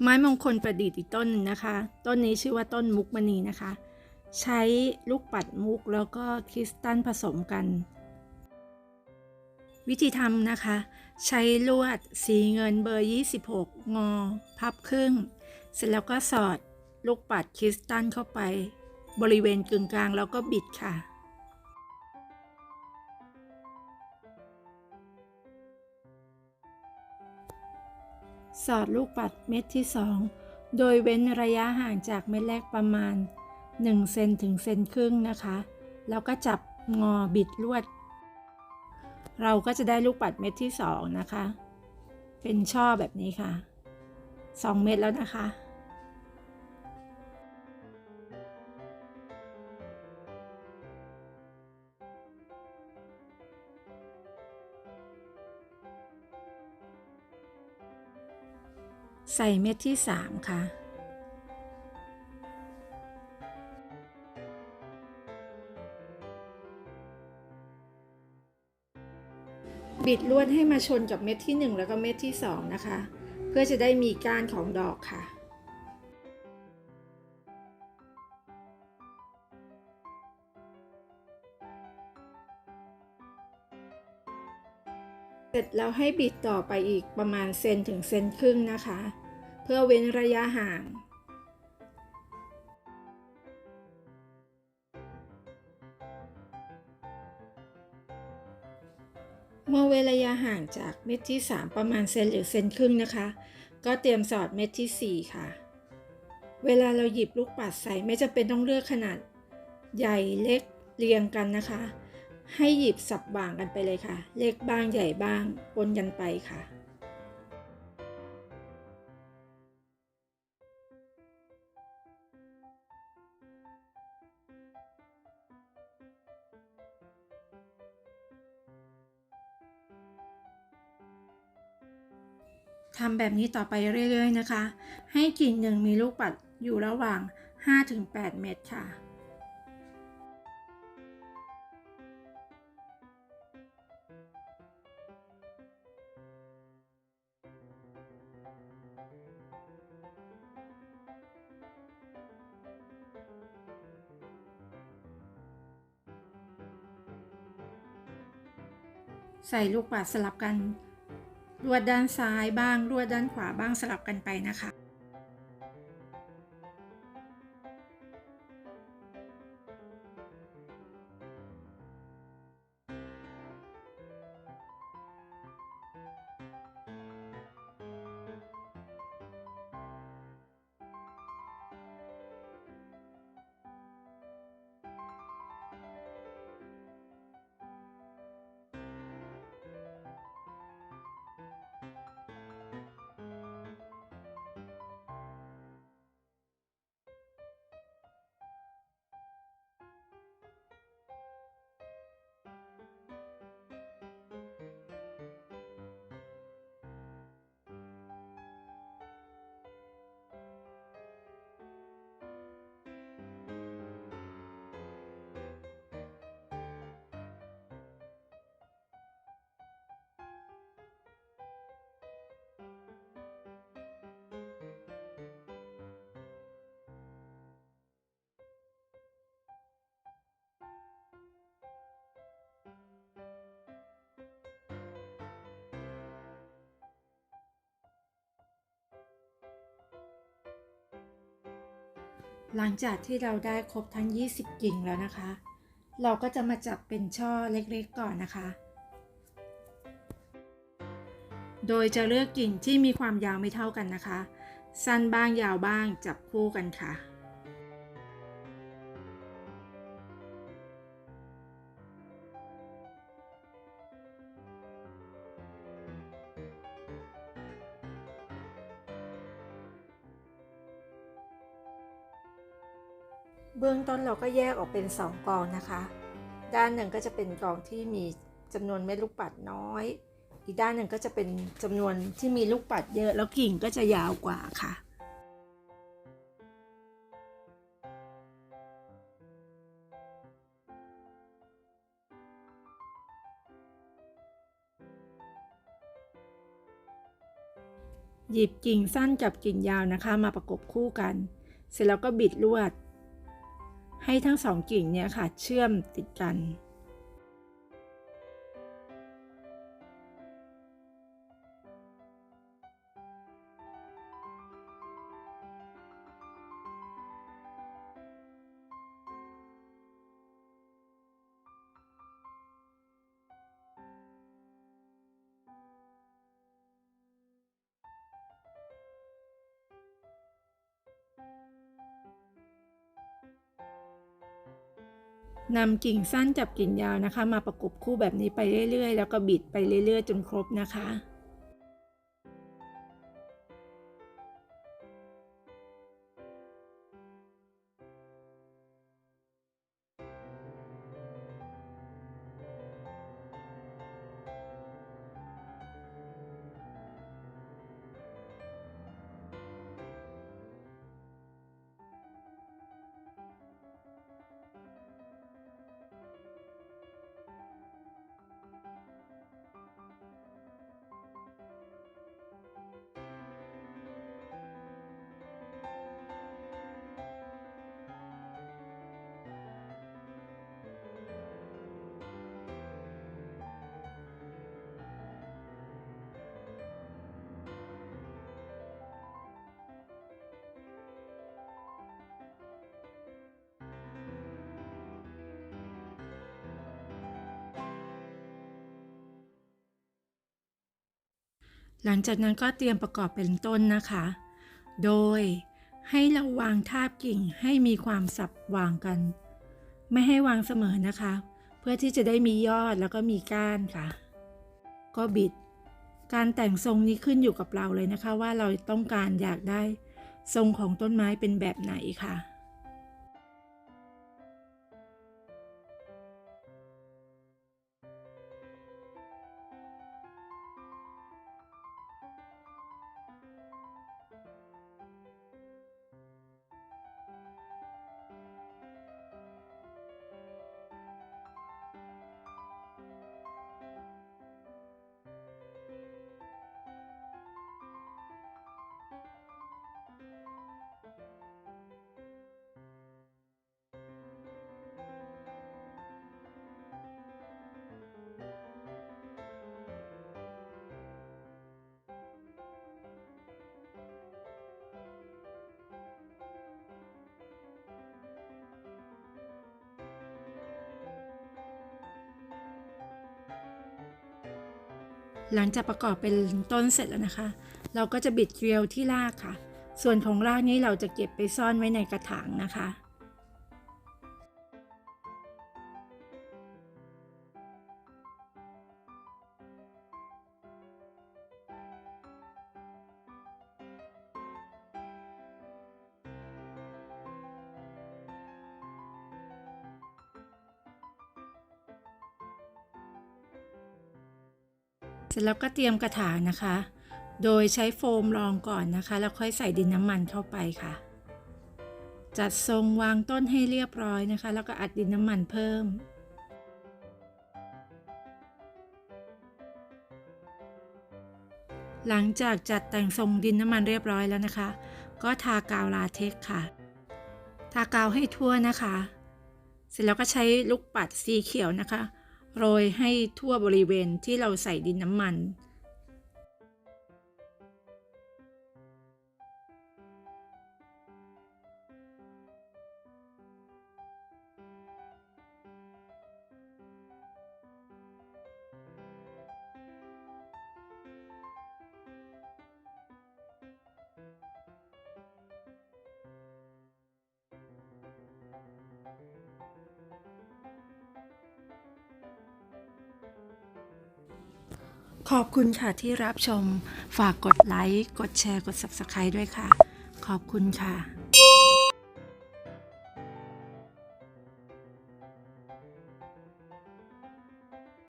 ไม้มงคลประดิษฐ์อีกต้นนึงนะคะ ต้นนี้ชื่อว่าต้นมุกมณีนะคะ ใช้ลูกปัดมุกแล้วก็คริสตัลผสมกัน วิธีทำนะคะ ใช้ลวดสีเงินเบอร์ 26 งอ พับครึ่ง เสร็จแล้วก็สอดลูกปัดคริสตัลเข้าไป บริเวณกึ่งกลางแล้วก็บิดค่ะ สอดลูกปัดเม็ดที่ 2 โดยเว้นระยะห่างจากเม็ดแรกประมาณ 1 เซนถึงเซนครึ่งนะคะ แล้วก็จับงอบิดลวด เราก็จะได้ลูกปัดเม็ดที่ 2 นะคะ เป็นช่อแบบนี้ค่ะ 2 เม็ดแล้วนะคะ ใส่เม็ดที่ 3 ค่ะ บิดลวดให้มาชนกับเม็ดที่ 1 แล้วก็เม็ดที่ 2 นะคะ เพื่อจะได้มีก้านของดอกค่ะ เสร็จแล้วให้บิดต่อไปอีกประมาณเซนถึงเซนครึ่งนะคะ พื่อเว้นระยะห่าง เมื่อเว้นระยะห่างจากเม็ดที่ 3 ประมาณเซนหรือเซนครึ่งนะคะ ก็เตรียมสอดเม็ดที่ 4 ค่ะ เวลาเราหยิบลูกปัดใส่ไม่จำเป็นต้องเลือกขนาดใหญ่เล็กเรียงกันนะคะ ให้หยิบสับบ่างกันไปเลยค่ะ เล็กบ้างใหญ่บ้างปนกันไปค่ะ ทำแบบนี้ต่อไปเรื่อยๆนะคะ ให้กิ่งหนึ่งมีลูกปัดอยู่ระหว่าง 5-8 เม็ดค่ะใส่ลูกปัดสลับกัน รวดด้านซ้ายบ้างรวดด้านขวาบ้างสลับกันไปนะคะ หลังจากที่เราได้ครบทั้ง 20 กิ่งแล้วนะคะ เราก็จะมาจับเป็นช่อเล็กๆก่อนนะคะ โดยจะเลือกกิ่งที่มีความยาวไม่เท่ากันนะคะ สั้นบ้างยาวบ้างจับคู่กันค่ะ เบื้องต้นเราก็แยกออกเป็น 2 กองนะคะ ด้านหนึ่งก็จะเป็นกองที่มีจำนวนเม็ดลูกปัดน้อย อีกด้านหนึ่งก็จะเป็นจำนวนที่มีลูกปัดเยอะ แล้วกิ่งก็จะยาวกว่าค่ะหยิบกิ่งสั้นกับกิ่งยาวนะคะ มาประกบคู่กัน เสร็จแล้วก็บิดลวด ให้ทั้งสองกิ่งเนี่ยค่ะเชื่อมติดกัน นำกิ่งสั้นจับกิ่งยาวนะคะ มาประกบคู่แบบนี้ไปเรื่อยๆ แล้วก็บิดไปเรื่อยๆ จนครบนะคะ หลังจากนั้นก็เตรียมประกอบเป็นต้นนะคะ โดยให้เราวางทาบกิ่งให้มีความสับวางกัน ไม่ให้วางเสมอนะคะ เพื่อที่จะได้มียอดแล้วก็มีก้านค่ะ ก็บิด การแต่งทรงนี้ขึ้นอยู่กับเราเลยนะคะ ว่าเราต้องการอยากได้ทรงของต้นไม้เป็นแบบไหนค่ะ หลังจากประกอบเป็นต้นเสร็จแล้วนะคะ เราก็จะบิดเกลียวที่รากค่ะ ส่วนของรากนี้เราจะเก็บไปซ่อนไว้ในกระถางนะคะ ร็จแล้วก็เตรียมกระถางนะคะ โดยใช้โฟมรองก่อนนะคะ แล้วค่อยใส่ดินน้ำมันเข้าไปค่ะ จัดทรงวางต้นให้เรียบร้อยนะคะ แล้วก็อัดดินน้ำมันเพิ่มหลังจากจัดแต่งทรงดินน้ำมันเรียบร้อยแล้วนะคะ ก็ทากาวลาเท็กค่ะ ทากาวให้ทั่วนะคะ เสร็จแล้วก็ใช้ลูกปัดสีเขียวนะคะ โรยให้ทั่วบริเวณที่เราใส่ดินน้ำมัน ขอบคุณค่ะที่รับชม ฝากกดไลค์ กดแชร์ กด Subscribe ด้วยค่ะ ขอบคุณค่ะ